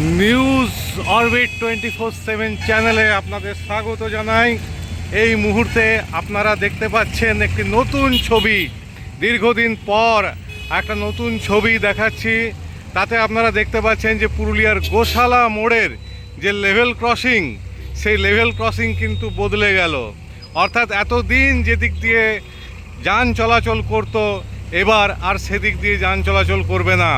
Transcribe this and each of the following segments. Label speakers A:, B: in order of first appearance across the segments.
A: News orbit twenty four seven চ্যানেলে আপনাদের স্বাগত জানাই। এই মুহূর্তে আপনারা দেখতে পাচ্ছেন একটি নতুন ছবি। দীর্ঘদিন পর একটা নতুন ছবি দেখাচ্ছি। তাতে আপনারা দেখতে পাচ্ছেন যে পুরুলিয়ার গোশালা মোড়ের যে লেভেল ক্রসিং সেই লেভেল ক্রসিং কিন্তু বদলে গেল। অর্থাৎ এতদিন যেদিক দিয়ে যান চলাচল করত, এবার আর সেদিক দিয়ে যান চলাচল করবে না।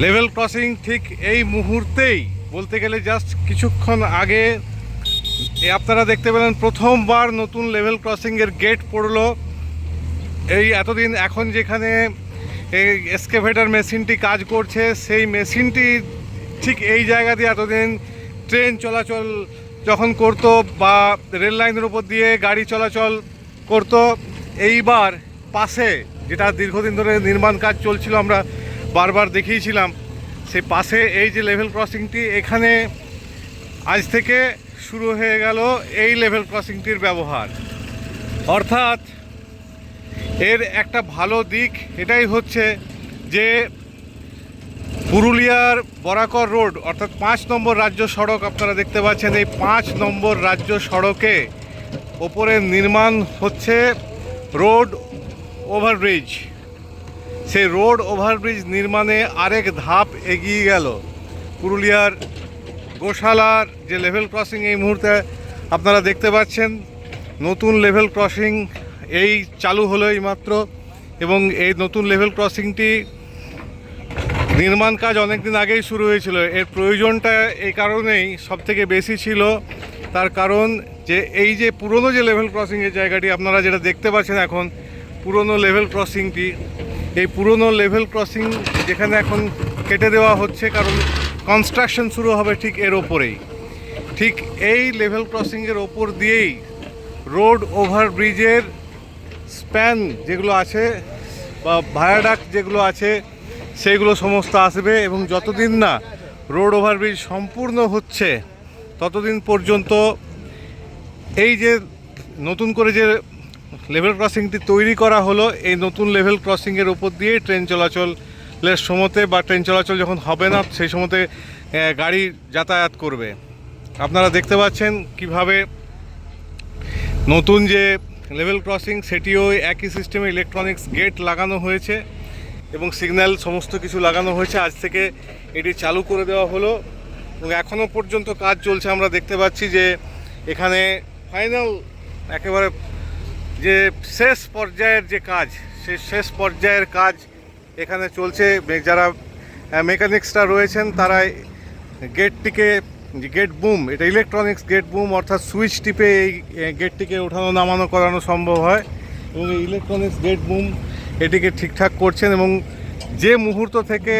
A: লেভেল ক্রসিং ঠিক এই মুহূর্তেই বলতে গেলে জাস্ট কিছুক্ষণ আগে আপনারা দেখতে পেলেন প্রথমবার নতুন লেভেল ক্রসিংয়ের গেট পড়ল। এই এতদিন এখন যেখানে এই এসকেভেটার মেশিনটি কাজ করছে, সেই মেশিনটি ঠিক এই জায়গা দিয়ে এতদিন ট্রেন চলাচল যখন করতো বা রেল লাইনের উপর দিয়ে গাড়ি চলাচল করতো, এইবার পাশে যেটা দীর্ঘদিন ধরে নির্মাণ কাজ চলছিল আমরা বারবার দেখিয়েছিলাম সেই পাশে এই যে লেভেল ক্রসিংটি এখানে আজ থেকে শুরু হয়ে গেল এই লেভেল ক্রসিংটির ব্যবহার। অর্থাৎ এর একটা ভালো দিক এটাই হচ্ছে যে পুরুলিয়ার বরাকর রোড, অর্থাৎ পাঁচ নম্বর রাজ্য সড়ক আপনারা দেখতে পাচ্ছেন, এই পাঁচ নম্বর রাজ্য সড়কে ওপরে নির্মাণ হচ্ছে রোড ওভারব্রিজ। সেই রোড ওভারব্রিজ নির্মাণে আরেক ধাপ এগিয়ে গেল। পুরুলিয়ার গোশালার যে লেভেল ক্রসিং এই মুহূর্তে আপনারা দেখতে পাচ্ছেন, নতুন লেভেল ক্রসিং এই চালু হলো মাত্র এবং এই নতুন লেভেল ক্রসিংটি নির্মাণ কাজ অনেক দিন আগেই শুরু হয়েছিল। এর প্রয়োজনটা এই কারণেই সবথেকে বেশি ছিল। তার কারণ যে এই যে পুরনো যে লেভেল ক্রসিংয়ের জায়গাটি আপনারা যেটা দেখতে পাচ্ছেন এখন, পুরনো লেভেল ক্রসিংটি এই পুরনো লেভেল ক্রসিং যেখানে এখন কেটে দেওয়া হচ্ছে, কারণ কনস্ট্রাকশন শুরু হবে ঠিক এর ওপরেই। ঠিক এই লেভেল ক্রসিংয়ের ওপর দিয়েই রোড ওভারব্রিজের স্প্যান যেগুলো আছে বা ভায়াডাক যেগুলো আছে সেগুলো সমস্ত আসবে এবং যতদিন না রোড ওভারব্রিজ সম্পূর্ণ হচ্ছে, ততদিন পর্যন্ত এই যে নতুন করে যে লেভেল ক্রসিংটি তৈরি করা হলো। এই নতুন লেভেল ক্রসিংয়ের ওপর দিয়ে ট্রেন চলাচলের সময়তে বা ট্রেন চলাচল যখন হবে না, সেই সময়তে গাড়ি যাতায়াত করবে। আপনারা দেখতে পাচ্ছেন কীভাবে নতুন যে লেভেল ক্রসিং, সেটিও একই সিস্টেমে ইলেকট্রনিক্স গেট লাগানো হয়েছে এবং সিগন্যাল সমস্ত কিছু লাগানো হয়েছে। আজ থেকে এটি চালু করে দেওয়া হলো এবং এখনও পর্যন্ত কাজ চলছে। আমরা দেখতে পাচ্ছি যে এখানে ফাইনাল একেবারে যে শেষ পর্যায়ের যে কাজ সেই শেষ পর্যায়ের কাজ এখানে চলছে। যারা মেকানিক্সরা রয়েছেন, তারা গেটটিকে গেট বুম এটা ইলেকট্রনিক্স গেট বুম অর্থাৎ সুইচ টিপে এই গেটটিকে ওঠানো নামানো, করানো সম্ভব হয়। এবং এই ইলেকট্রনিক্স গেট বুম এটিকে ঠিকঠাক করছেন এবং যে মুহূর্ত থেকে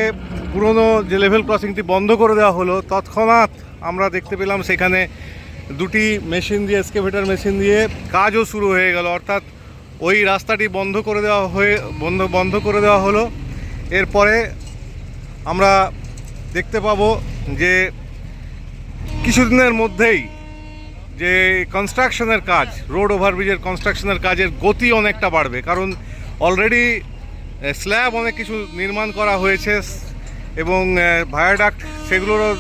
A: পুরনো যে লেভেল ক্রসিংটি বন্ধ করে দেওয়া হলো, তৎক্ষণাৎ আমরা দেখতে পেলাম সেখানে দুটি মেশিন দিয়ে এসকেভেটার মেশিন দিয়ে কাজও শুরু হয়ে গেল। অর্থাৎ ওই রাস্তাটি বন্ধ করে দেওয়া হয়ে, বন্ধ বন্ধ করে দেওয়া হলো। এরপরে আমরা দেখতে পাবো যে কিছুদিনের মধ্যেই যে কনস্ট্রাকশনের কাজ রোড ওভারব্রিজের কনস্ট্রাকশনের কাজের গতি অনেকটা বাড়বে। কারণ অলরেডি স্ল্যাব অনেক কিছু নির্মাণ করা হয়েছে এবং ভায়াডাক্ট সেগুলোরও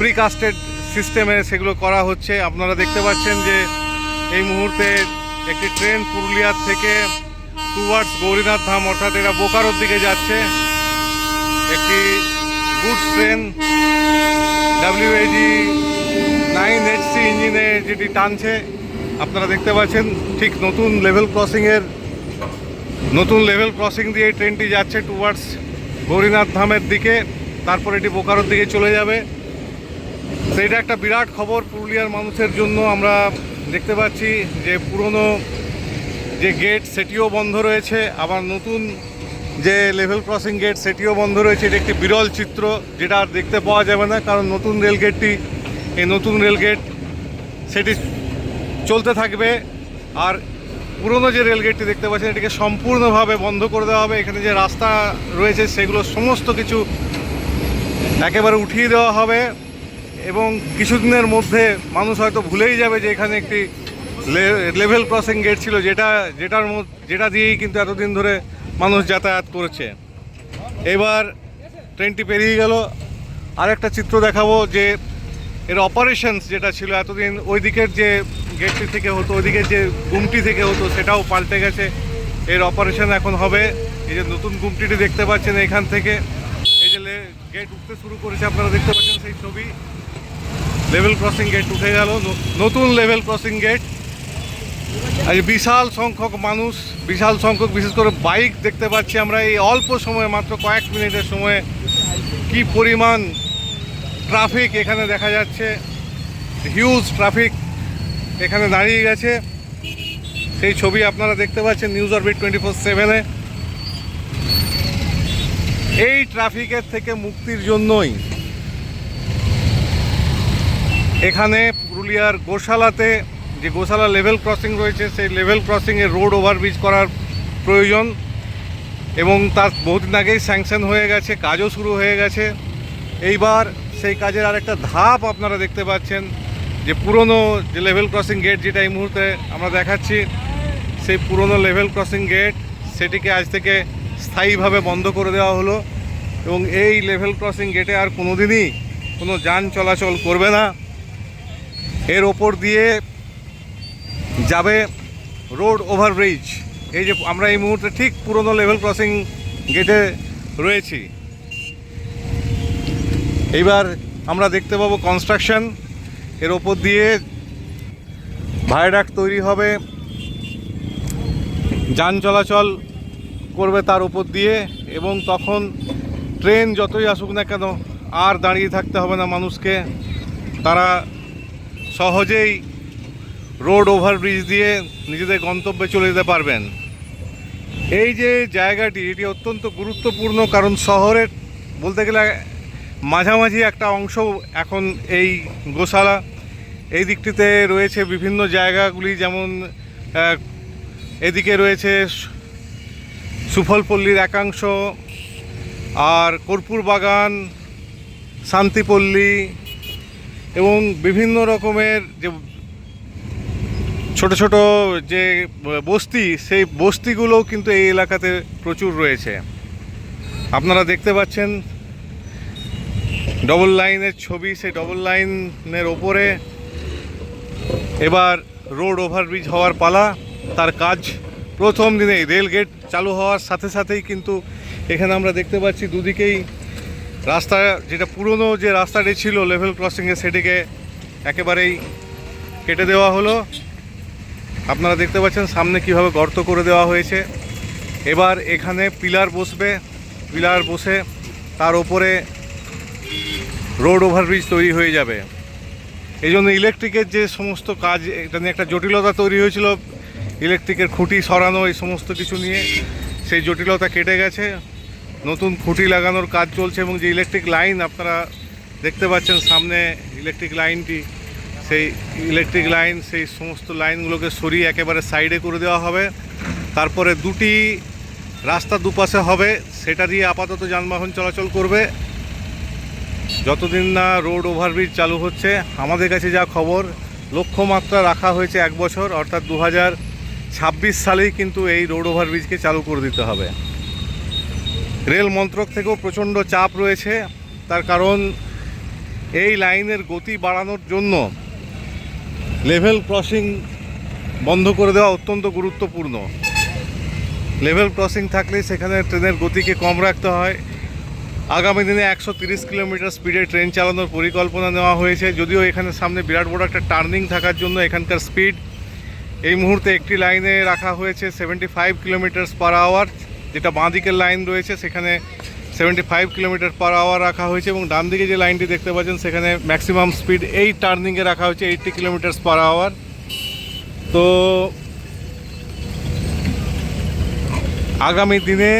A: প্রিকাস্টেড সিস্টেমে সেগুলো করা হচ্ছে। আপনারা দেখতে পাচ্ছেন যে এই মুহূর্তে একটি ট্রেন পুরুলিয়ার থেকে টুয়ার্ডস গৌরীনাথ ধাম, অর্থাৎ এটা বোকারোর দিকে যাচ্ছে। একটি goods train WAG nine HC ইঞ্জিনে যেটি টানছে, আপনারা দেখতে পাচ্ছেন ঠিক নতুন লেভেল ক্রসিংয়ের নতুন লেভেল ক্রসিং দিয়ে এই ট্রেনটি যাচ্ছে টুয়ার্ডস গৌরীনাথ ধামের দিকে। তারপর এটি বোকারোর দিকে চলে যাবে। তো এটা একটা বিরাট খবর পুরুলিয়ার মানুষের জন্য। আমরা দেখতে পাচ্ছি যে পুরনো যে গেট সেটিও বন্ধ রয়েছে। আবার নতুন যে লেভেল ক্রসিং গেট সেটিও বন্ধ রয়েছে। এটা একটি বিরল চিত্র যেটা আর দেখতে পাওয়া যাবে না, কারণ নতুন রেল গেটটি এই নতুন রেল গেট সেটি চলতে থাকবে। আর পুরনো যে রেল গেটটি দেখতে পাচ্ছেন, এটিকে সম্পূর্ণভাবে বন্ধ করে দেওয়া হবে। এখানে যে রাস্তা রয়েছে, সেগুলো সমস্ত কিছু একেবারে উঠিয়ে দেওয়া হবে। এবং কিছুদিনের মধ্যে মানুষ হয়তো ভুলেই যাবে যে এখানে একটি লেভেল ক্রসিং গেট ছিল, যেটা, যেটার যেটা দিয়েই কিন্তু এতদিন ধরে মানুষ যাতায়াত করেছে। এবার ট্রেনটি পেরিয়ে গেল। আরেকটা চিত্র দেখাবো যে এর অপারেশনস যেটা ছিল এতদিন ওই দিকের যে গেটটি থেকে হতো ওই দিকের যে গুমটি থেকে হতো, সেটাও পাল্টে গেছে। এর অপারেশন এখন হবে। এই যে নতুন গুমটিটি দেখতে পাচ্ছেন এখান থেকে। এই যে গেট উঠতে শুরু করেছে, আপনারা দেখতে পাচ্ছেন সেই ছবি। লেভেল ক্রসিং গেট উঠে গেল। নতুন লেভেল ক্রসিং গেট আজ বিশাল সংখ্যক মানুষ, বিশাল সংখ্যক, বিশেষ করে বাইক দেখতে পাচ্ছি আমরা এই অল্প সময়ে, মাত্র কয়েক মিনিটের সময়ে কি পরিমাণ ট্রাফিক এখানে দেখা যাচ্ছে। হিউজ ট্রাফিক এখানে দাঁড়িয়ে গেছে। সেই ছবি আপনারা দেখতে পাচ্ছেন নিউজ অরবিট টোয়েন্টি ফোর সেভেনে এই ট্রাফিকের থেকে মুক্তির জন্যই এখানে পুরুলিয়ার গোশালাতে যে গোশালা লেভেল ক্রসিং রয়েছে, সেই লেভেল ক্রসিংয়ে রোড ওভারব্রিজ করার প্রয়োজন এবং তার বহুদিন আগেই স্যাংশন হয়ে গেছে, কাজও শুরু হয়ে গেছে। এইবার সেই কাজের আরেকটা ধাপ আপনারা দেখতে পাচ্ছেন, যে পুরনো যে লেভেল ক্রসিং গেট যেটা এই মুহূর্তে আমরা দেখাচ্ছি, সেই পুরনো লেভেল ক্রসিং গেট সেটিকে আজ থেকে স্থায়ীভাবে বন্ধ করে দেওয়া হলো এবং এই লেভেল ক্রসিং গেটে আর কোনোদিনই কোনো যান চলাচল করবে না। এর ওপর দিয়ে যাবে রোড ওভারব্রিজ। এই যে আমরা এই মুহূর্তে ঠিক পুরনো লেভেল ক্রসিং গেটে রয়েছি। এইবার আমরা দেখতে পাবো কনস্ট্রাকশন এর ওপর দিয়ে ভায়াডাক্ট তৈরি হবে। যান চলাচল করবে তার উপর দিয়ে এবং তখন ট্রেন যতই আসুক না কেন, আর দাঁড়িয়ে থাকতে হবে না মানুষকে। তারা সহজেই রোড ওভারব্রিজ দিয়ে নিজেদের গন্তব্যে চলে যেতে পারবেন। এই যে জায়গাটি, এটি অত্যন্ত গুরুত্বপূর্ণ কারণ শহরের বলতে গেলে মাঝামাঝি একটা অংশ এখন এই গোশালা। এই দিকটিতে রয়েছে বিভিন্ন জায়গাগুলি যেমন এদিকে রয়েছে সুফলপল্লীর একাংশ, আর কর্পূর বাগান, শান্তিপল্লী এবং বিভিন্ন রকমের যে ছোট ছোট যে বস্তি, সেই বস্তিগুলোও কিন্তু এই এলাকাতে প্রচুর রয়েছে। আপনারা দেখতে পাচ্ছেন ডবল লাইনের ছবি, সেই ডবল লাইনের ওপরে এবার রোড ওভারব্রিজ হওয়ার পালা, তার কাজ প্রথম দিনেই। রেল গেট চালু হওয়ার সাথে সাথেই কিন্তু এখানে আমরা দেখতে পাচ্ছি দুদিকেই রাস্তা যেটা পুরনো যে রাস্তাটি ছিল লেভেল ক্রসিংয়ে সেটিকে একেবারেই কেটে দেওয়া হলো। আপনারা দেখতে পাচ্ছেন সামনে কীভাবে গর্ত করে দেওয়া হয়েছে। এবার এখানে পিলার বসবে, পিলার বসে তার ওপরে রোড ওভারব্রিজ তৈরি হয়ে যাবে। এই জন্য ইলেকট্রিকের যে সমস্ত কাজ, এটা নিয়ে একটা জটিলতা তৈরি হয়েছিল। ইলেকট্রিকের খুঁটি সরানো, এই সমস্ত কিছু নিয়ে সেই জটিলতা কেটে গেছে। নতুন খুঁটি লাগানোর কাজ চলছে এবং যে ইলেকট্রিক লাইন আপনারা দেখতে পাচ্ছেন সামনে ইলেকট্রিক লাইনটি সেই ইলেকট্রিক লাইন সেই সমস্ত লাইনগুলোকে সরিয়ে একেবারে সাইডে করে দেওয়া হবে। তারপরে দুটি রাস্তা দুপাশে হবে, সেটা দিয়ে আপাতত যানবাহন চলাচল করবে। যতদিন না রোড ওভারব্রিজ চালু হচ্ছে, আমাদের কাছে যা খবর, লক্ষ্যমাত্রা রাখা হয়েছে এক বছর, অর্থাৎ দু হাজার ছাব্বিশ সালেই কিন্তু এই রোড ওভারব্রিজকে চালু করে দিতে হবে। রেল মন্ত্রক থেকেও প্রচণ্ড চাপ রয়েছে। তার কারণ এই লাইনের গতি বাড়ানোর জন্য লেভেল ক্রসিং বন্ধ করে দেওয়া অত্যন্ত গুরুত্বপূর্ণ। লেভেল ক্রসিং থাকলে সেখানে ট্রেনের গতিকে কম রাখতে হয়। আগামী দিনে একশো তিরিশ কিলোমিটার স্পিডে ট্রেন চালানোর পরিকল্পনা নেওয়া হয়েছে। যদিও এখানে সামনে বিরাট বড় একটা টার্নিং থাকার জন্য এখানকার স্পিড এই মুহূর্তে একটি লাইনে রাখা হয়েছে, seventy five kilometres per hour. যেটা বাঁ দিকের লাইন রয়েছে, সেখানে seventy five kilometre per hour রাখা হয়েছে এবং ডান দিকে যে লাইনটি দেখতে পাচ্ছেন, সেখানে ম্যাক্সিমাম স্পিড এই টার্নিংয়ে রাখা হয়েছে এইটটি কিলোমিটার পার আওয়ার তো আগামী দিনে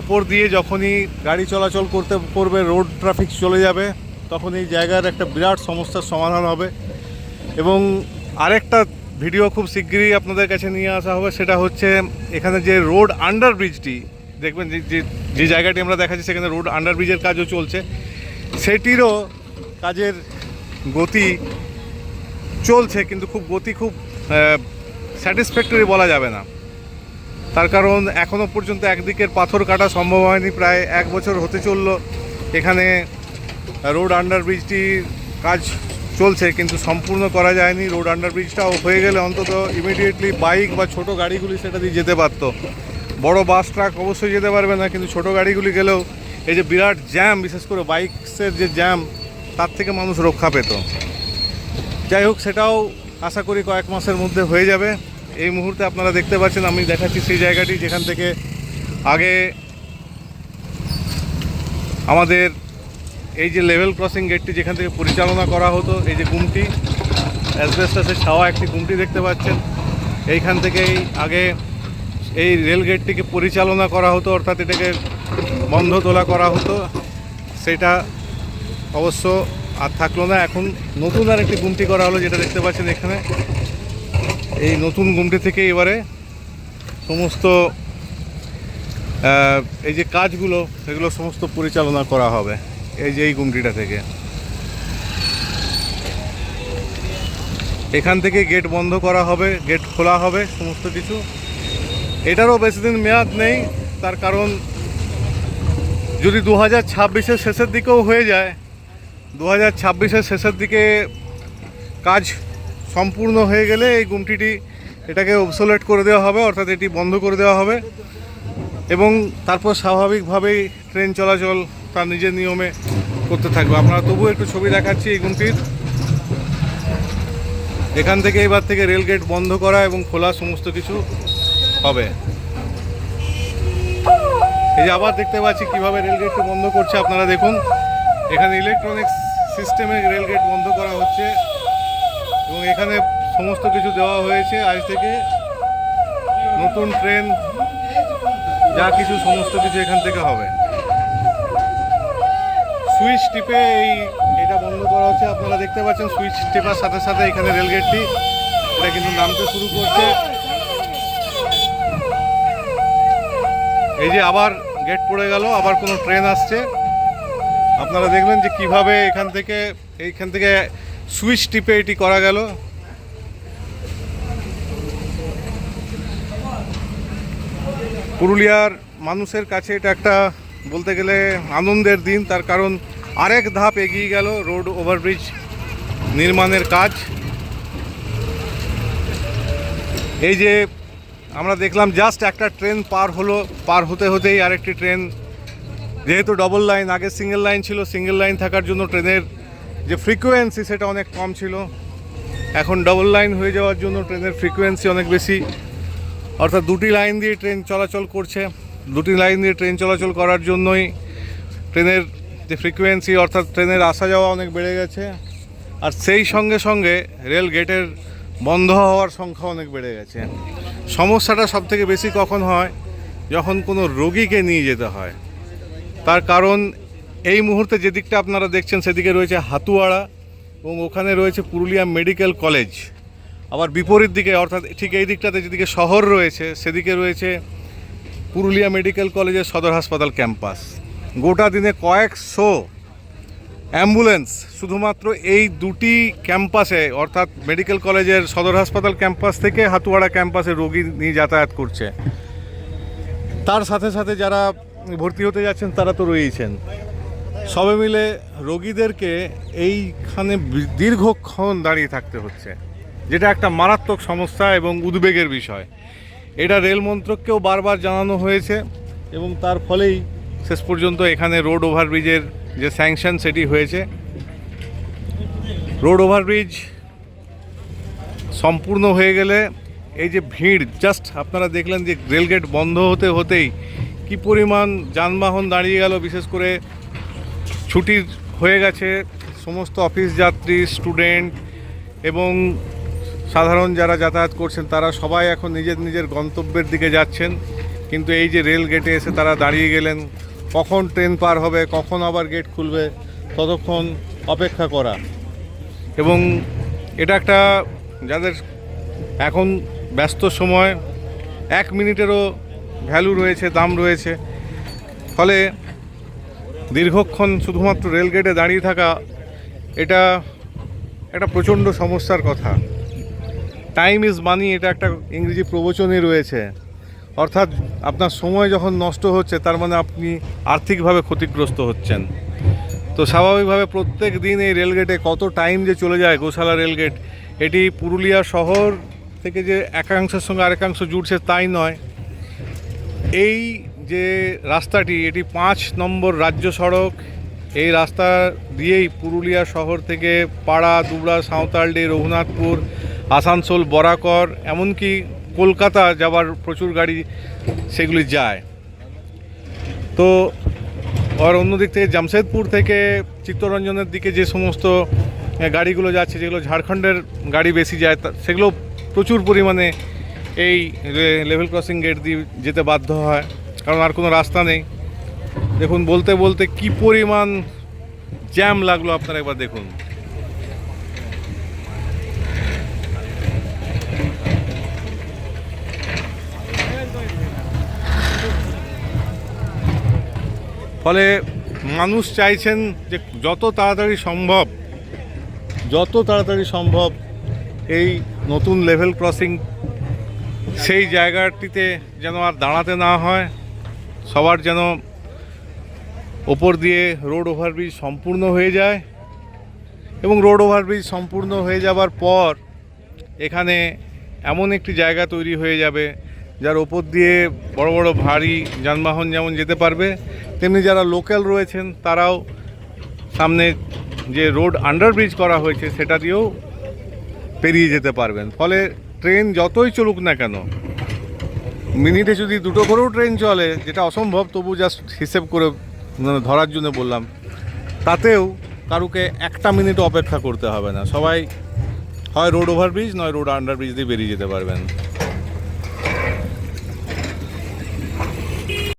A: ওপর দিয়ে যখনই গাড়ি চলাচল করতে করবে রোড ট্রাফিক চলে যাবে, তখন এই জায়গার একটা বিরাট সমস্যার সমাধান হবে। এবং আরেকটা ভিডিও খুব শিগগিরই আপনাদের কাছে নিয়ে আসা হবে। সেটা হচ্ছে এখানে যে রোড আন্ডার ব্রিজটি দেখবেন যে, যে- যে জায়গাটি আমরা দেখাচ্ছি সেখানে রোড আন্ডার ব্রিজের কাজও চলছে। সেটিরও কাজের গতি চলছে, কিন্তু খুব গতি খুব স্যাটিসফ্যাক্টরি বলা যাবে না। তার কারণ এখনও পর্যন্ত একদিকের পাথর কাটা সম্ভব হয়নি, প্রায় এক বছর হতে চলল। এখানে রোড আন্ডার ব্রিজটির কাজ চলছে, কিন্তু সম্পূর্ণ করা যায়নি। রোড আন্ডার ব্রিজটাও হয়ে গেলে অন্তত ইমিডিয়েটলি বাইক বা ছোট গাড়িগুলি সেটা দিয়ে যেতে পারতো। বড় বাস, ট্রাক অবশ্যই যেতে পারবে না, কিন্তু ছোট গাড়িগুলি গেলেও এই যে বিরাট জ্যাম বিশেষ করে বাইকসের যে জ্যাম তার থেকে মানুষ রক্ষা পেত। যাই হোক, সেটাও আশা করি কয়েক মাসের মধ্যে হয়ে যাবে। এই মুহূর্তে আপনারা দেখতে পাচ্ছেন, আমি দেখাচ্ছি সেই জায়গাটি যেখান থেকে আগে আমাদের এই যে লেভেল ক্রসিং গেটটি যেখান থেকে পরিচালনা করা হতো, এই যে গুমটি অ্যাসবেস্টাসের ছাওয়া একটি গুমটি দেখতে পাচ্ছেন। এইখান থেকেই আগে এই রেল গেটটিকে পরিচালনা করা হতো, অর্থাৎ এটাকে বন্ধ তোলা করা হতো। সেটা অবশ্য আর থাকল না, এখন নতুন আর একটি গুমটি করা হলো, যেটা দেখতে পাচ্ছেন এখানে। এই নতুন গুমটি থেকে এবারে সমস্ত এই যে কাজগুলো সেগুলো সমস্ত পরিচালনা করা হবে। এই যে এই গুমটিটা থেকে। এখান থেকে গেট বন্ধ করা হবে, গেট খোলা হবে, সমস্ত কিছু। এটারও বেশি দিন মেয়াদ নেই, তার কারণ যদি দু হাজার ছাব্বিশের শেষের দিকেও হয়ে যায় দু হাজার ছাব্বিশের শেষের দিকে কাজ সম্পূর্ণ হয়ে গেলে এই গুমটিটি এটাকে অবসোলেট করে দেওয়া হবে, অর্থাৎ এটি বন্ধ করে দেওয়া হবে। এবং তারপর স্বাভাবিকভাবেই ট্রেন চলাচল তার নিজের নিয়মে করতে থাকবে। আপনারা তবু একটু ছবি দেখাচ্ছি এই গুমটির এখান থেকে এবার থেকে রেল গেট বন্ধ করা এবং খোলা সমস্ত কিছু হবে। এই যে আবার দেখতে পাচ্ছি কীভাবে রেল গেটটি বন্ধ করছে, আপনারা দেখুন। এখানে ইলেকট্রনিক্স সিস্টেমে রেল গেট বন্ধ করা হচ্ছে এবং এখানে সমস্ত কিছু দেওয়া হয়েছে। আজ থেকে নতুন ট্রেন যা কিছু সমস্ত কিছু এখান থেকে হবে। সুইচ টিপে এই এটা বন্ধ করা হচ্ছে। আপনারা দেখতে পাচ্ছেন সুইচ টেপার সাথে সাথে এখানে রেলগেটটি, এটা কিন্তু নামতে শুরু করছে। এই যে আবার গেট পড়ে গেল, আবার কোনো ট্রেন আসছে। আপনারা দেখলেন যে কীভাবে এখান থেকে, এইখান থেকে সুইচ টিপে এটি করা গেল। পুরুলিয়ার মানুষের কাছে এটা একটা বলতে গেলে আনন্দের দিন, তার কারণ আরেক ধাপ এগিয়ে গেল রোড ওভারব্রিজ নির্মাণের কাজ। এই যে আমরা দেখলাম জাস্ট একটা ট্রেন পার হলো, পার হতে হতেই আরেকটি ট্রেন। যেহেতু ডবল লাইন আগে সিঙ্গেল লাইন ছিল সিঙ্গেল লাইন থাকার জন্য ট্রেনের যে ফ্রিকোয়েন্সি সেটা অনেক কম ছিল। এখন ডবল লাইন হয়ে যাওয়ার জন্য ট্রেনের ফ্রিকোয়েন্সি অনেক বেশি। অর্থাৎ দুটি লাইন দিয়ে ট্রেন চলাচল করছে। দুটি লাইন দিয়ে ট্রেন চলাচল করার জন্যই ট্রেনের যে ফ্রিকোয়েন্সি অর্থাৎ ট্রেনের আসা যাওয়া অনেক বেড়ে গেছে। আর সেই সঙ্গে সঙ্গে রেল গেটের বন্ধ হওয়ার সংখ্যা অনেক বেড়ে গেছে। সমস্যাটা সব থেকে বেশি কখন হয়? যখন কোনো রোগীকে নিয়ে যেতে হয়। তার কারণ, এই মুহূর্তে যে দিকটা আপনারা দেখছেন সেদিকে রয়েছে হাতুয়াড়া এবং ওখানে রয়েছে পুরুলিয়া মেডিকেল কলেজ। আবার বিপরীত দিকে, অর্থাৎ ঠিক এই দিকটাতে যেদিকে শহর রয়েছে, সেদিকে রয়েছে পুরুলিয়া মেডিকেল কলেজের সদর হাসপাতাল ক্যাম্পাস। গোটা দিনে কয়েকশো অ্যাম্বুলেন্স শুধুমাত্র এই দুটি ক্যাম্পাসে, অর্থাৎ মেডিকেল কলেজের সদর হাসপাতাল ক্যাম্পাস থেকে হাতুয়াড়া ক্যাম্পাসে রোগী নিয়ে যাতায়াত করছে। তার সাথে সাথে যারা ভর্তি হতে যাচ্ছেন, তারা তো রয়েছেন সবে মিলে রোগীদেরকে এইখানে দীর্ঘক্ষণ দাঁড়িয়ে থাকতে হচ্ছে, যেটা একটা মারাত্মক সমস্যা এবং উদ্বেগের বিষয়। এটা রেল মন্ত্রককেও বারবার জানানো হয়েছে এবং তার ফলেই শেষ পর্যন্ত এখানে রোড ওভারব্রিজের যে স্যাংশন সেটি হয়েছে। রোড ওভারব্রিজ সম্পূর্ণ হয়ে গেলে এই যে ভিড় জাস্ট আপনারা দেখলেন যে রেলগেট বন্ধ হতে হতেই কি পরিমাণ যানবাহন দাঁড়িয়ে গেল, বিশেষ করে ছুটির হয়ে গেছে, সমস্ত অফিস যাত্রী স্টুডেন্ট এবং সাধারণ যারা যাতায়াত করছেন, তারা সবাই এখন নিজের নিজের গন্তব্যের দিকে যাচ্ছেন। কিন্তু এই যে রেল গেটে এসে তারা দাঁড়িয়ে গেলেন কখন ট্রেন পার হবে, কখন আবার গেট খুলবে, ততক্ষণ অপেক্ষা করা। এবং এটা একটা যাদের এখন ব্যস্ত সময়, এক মিনিটেরও ভ্যালু রয়েছে, দাম রয়েছে। ফলে দীর্ঘক্ষণ শুধুমাত্র রেলগেটে দাঁড়িয়ে থাকা, এটা একটা প্রচণ্ড সমস্যার কথা। টাইম ইজ মানি এটা একটা ইংরেজি প্রবচনই রয়েছে। অর্থাৎ আপনার সময় যখন নষ্ট হচ্ছে, তার মানে আপনি আর্থিকভাবে ক্ষতিগ্রস্ত হচ্ছেন। তো স্বাভাবিকভাবে প্রত্যেক দিন এই রেলগেটে কত টাইম যে চলে যায়, গোশালা রেলগেট, এটি পুরুলিয়া শহর থেকে যে একাংশের সঙ্গে আরেকাংশ জুড়ছে তাই নয়। এই যে রাস্তাটি, এটি পাঁচ নম্বর রাজ্য সড়ক। এই রাস্তা দিয়েই পুরুলিয়া শহর থেকে পাড়া, দুবড়া সাঁওতালডি রঘুনাথপুর, আসানসোল, বরাকর, এমনকি কলকাতা যাবার প্রচুর গাড়ি সেগুলি যায়। তো আর অন্যদিক থেকে জামশেদপুর থেকে চিত্তরঞ্জনের দিকে যে সমস্ত গাড়িগুলো যাচ্ছে, যেগুলো ঝাড়খণ্ডের গাড়ি বেশি যায় সেগুলো প্রচুর পরিমাণে এই লেভেল ক্রসিং গেট দিয়ে যেতে বাধ্য হয়, কারণ আর কোনো রাস্তা নেই। দেখুন, বলতে বলতে কি পরিমাণ জ্যাম লাগল আপনারা একবার দেখুন। ফলে মানুষ চাইছেন যে যত তাড়াতাড়ি সম্ভব, যত তাড়াতাড়ি সম্ভব এই নতুন লেভেল ক্রসিং সেই জায়গাটিতে যেন আর দাঁড়াতে না হয়, সবার যেন ওপর দিয়ে রোড ওভারব্রিজ সম্পূর্ণ হয়ে যায় এবং রোড ওভারব্রিজ সম্পূর্ণ হয়ে যাবার পর এখানে এমন একটি জায়গা তৈরি হয়ে যাবে যার ওপর দিয়ে বড় বড় ভারী যানবাহন যেমন যেতে পারবে তেমনি যারা লোকাল রয়েছেন, তারাও সামনে যে রোড আন্ডারব্রিজ করা হয়েছে, সেটা দিয়েও পেরিয়ে যেতে পারবেন। ফলে ট্রেন যতই চলুক না কেন, মিনিটে যদি দুটো করেও ট্রেন চলে, যেটা অসম্ভব, তবু জাস্ট হিসেব করে মানে ধরার জন্য বললাম, তাতেও কারুকে একটা মিনিট অপেক্ষা করতে হবে না। সবাই হয় রোড ওভারব্রিজ নয় রোড আন্ডারব্রিজ দিয়ে বেরিয়ে যেতে পারবেন।